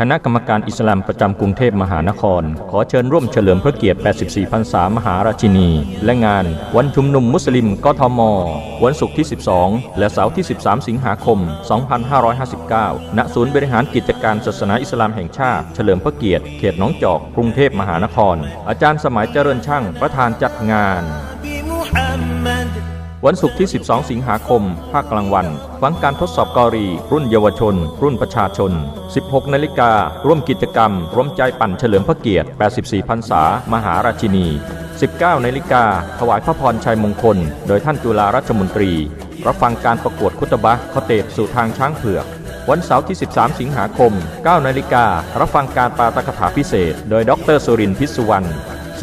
คณะกรรมการอิสลามประจำกรุงเทพมหานคร ขอเชิญร่วมเฉลิมพระเกียรติ 84 พรรษามหาราชินี และงานวันชุมนุมมุสลิมกทม วันศุกร์ที่ 12 และเสาร์ที่ 13 สิงหาคม 2559 ณ ศูนย์บริหารกิจการศาสนาอิสลามแห่งชาติ เฉลิมพระเกียรติ เขตหนองจอก กรุงเทพมหานคร อาจารย์สมัยเจริญช่างประธานจัดงาน วันศุกร์ที่ 12 สิงหาคม ภาคกลางวัน ฟังการทดสอบกอรี รุ่นเยาวชน รุ่นประชาชน 16 นาฬิกา ร่วมกิจกรรม ร่วมใจปั่นเฉลิมพระเกียรติ 84 พรรษา มหาราชินี 19 นาฬิกา ถวายพระพรชัยมงคล โดยท่านจุฬาราชมนตรี รับฟังการประกวดคุตบะคเตบสู่ทางช้างเผือกวันเสาร์ที่ 13 สิงหาคม 9 นาฬิกา รับฟังการปาตกถาพิเศษ โดยดรสุรินทร์พิศวรรณ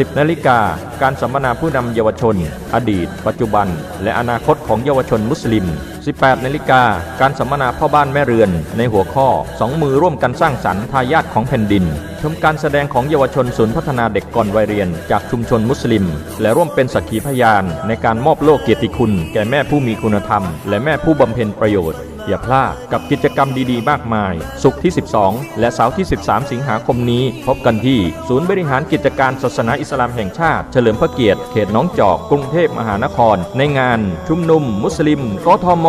10นาฬิกาการสัมมนาผู้นำเยาวชน อดีต ปัจจุบัน และอนาคตของเยาวชนมุสลิม 18นาฬิกาการสัมมนาพ่อบ้านแม่เรือน ในหัวข้อสองมือร่วมกันสร้างสรรค์ทายาทของแผ่นดิน ชมการแสดงของเยาวชนศูนย์พัฒนาเด็กก่อนวัยเรียน จากชุมชนมุสลิม และร่วมเป็นสักขีพยาน ในการมอบโลกเกียรติคุณ แก่แม่ผู้มีคุณธรรม และแม่ผู้บำเพ็ญประโยชน์ อย่าพลาดกับกิจกรรมดีๆ มากมายสุขที่ 12 และเสาร์ที่ 13 สิงหาคมนี้ พบกันที่ ศูนย์บริหารกิจการศาสนาอิสลามแห่งชาติ เฉลิมพระเกียรติเขตน้องจอกกรุงเทพมหานคร ในงาน ชุมนุม มุสลิมกทม